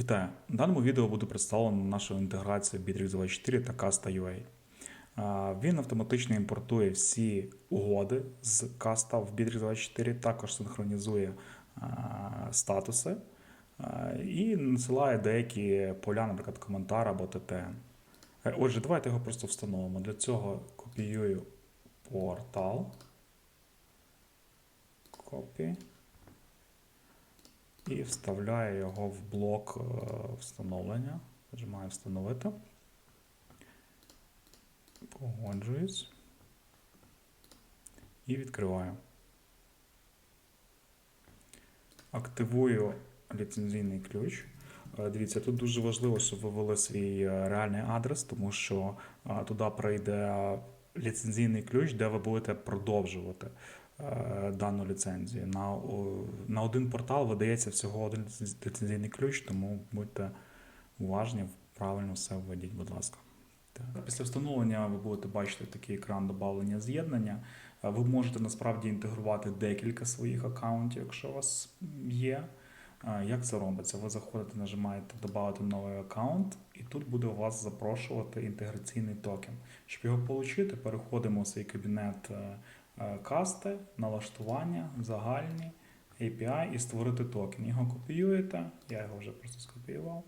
Вітаю! В даному відео буде представлено нашу інтеграцію Bittrex24 та Casta.ua. Він автоматично імпортує всі угоди з Casta в Bittrex24, також синхронізує статуси і насилає деякі поля, наприклад, коментар або TTN. Е, Отже, давайте його просто встановимо. Для цього копіюю портал. Копі і вставляю його в блок е, встановлення. Нажимаю встановити. Погоджуюсь. І відкриваю. Активую ліцензійний ключ. Е, Дивіться, тут дуже важливо, щоб ви ввели свій е, реальний адрес, тому що туди прийде ліцензійний ключ, де ви будете продовжувати дану ліцензію. На, на один портал видається всього один ліцензійний ключ, тому будьте уважні, правильно все введіть, будь ласка. Так. Після встановлення ви будете бачити такий екран додавлення з'єднання. Е, Ви можете насправді інтегрувати декілька своїх аккаунтів, якщо у вас є. Е, Як це робиться? Ви заходите, нажимаєте додати новий аккаунт, і тут буде у вас запрошувати інтеграційний токен. Щоб його отримати, переходимо у свій кабінет е, е, касти, налаштування, загальні, API і створити токен. Його копіюєте, я його вже просто скопіював,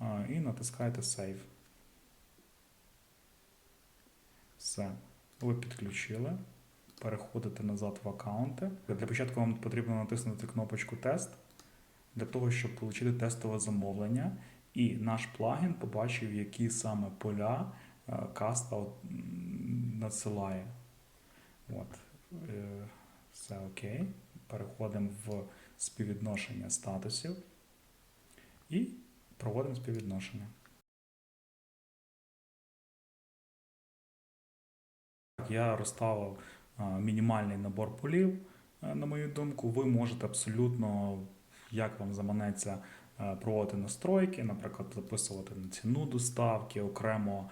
е, і натискаєте Save. Все. Ви підключили. Переходите назад в аккаунти. Для початку вам потрібно натиснути кнопочку Тест для того, щоб отримати тестове замовлення. І наш плагін побачив, які саме поля е, каста надсилає. От. Е, Все окей. Переходимо в співвідношення статусів і проводимо співвідношення. Я розставив мінімальний набор полів, е, на мою думку. Ви можете абсолютно, як вам заманеться, е, проводити настройки, наприклад, записувати на ціну доставки, окремо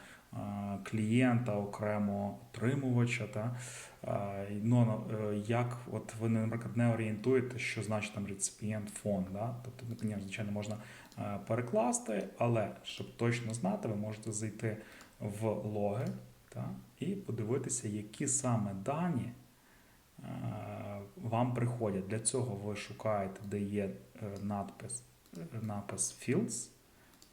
клієнта, окремо отримувача. Та? Е, Ну, е, як от ви, наприклад, не орієнтуєте, що значить там реципієнт фон. Да? Тобто, звичайно, можна е, перекласти, але щоб точно знати, ви можете зайти в логи та, і подивитися, які саме дані е, вам приходять. Для цього ви шукаєте, де є е, надпис, е, напис Fields,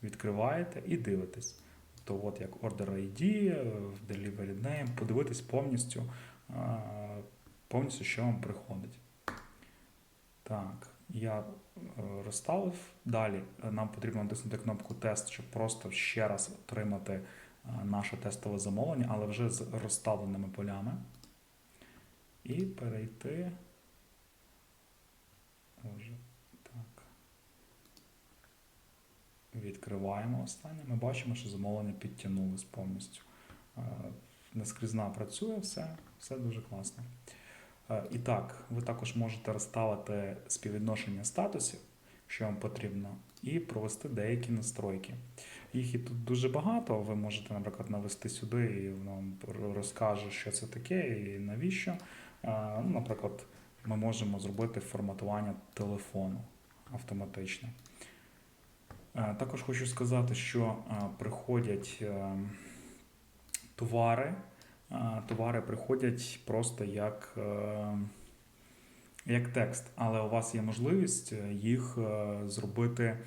відкриваєте і дивитесь. То от як Order ID, е, Delivery Name, подивитись повністю, е, повністю, що вам приходить. Так, я е, розставив. Далі нам потрібно натиснути кнопку тест, щоб просто ще раз отримати наше тестове замовлення, але вже з розставленими полями. І перейти. Отже, так. Відкриваємо останнє. Ми бачимо, що замовлення підтягнулось повністю. Е, Наскрізна працює, все, все дуже класно. Е, І так, ви також можете розставити співвідношення статусів, що вам потрібно, і провести деякі настройки. Їх і тут дуже багато. Ви можете, наприклад, навести сюди, і воно вам розкаже, що це таке і навіщо. Е, Ну, наприклад, ми можемо зробити форматування телефону автоматичне. Е, Також хочу сказати, що е, приходять е, товари. Товари приходять просто як, як текст, але у вас є можливість їх зробити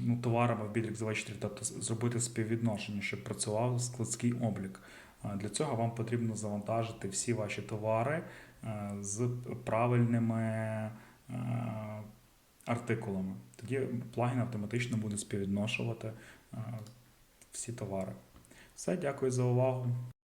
ну, товарами в Bittrex 24, тобто зробити співвідношення, щоб працював складський облік. Для цього вам потрібно завантажити всі ваші товари з правильними артикулами. Тоді плагін автоматично буде співвідношувати всі товари. Все, дякую за увагу.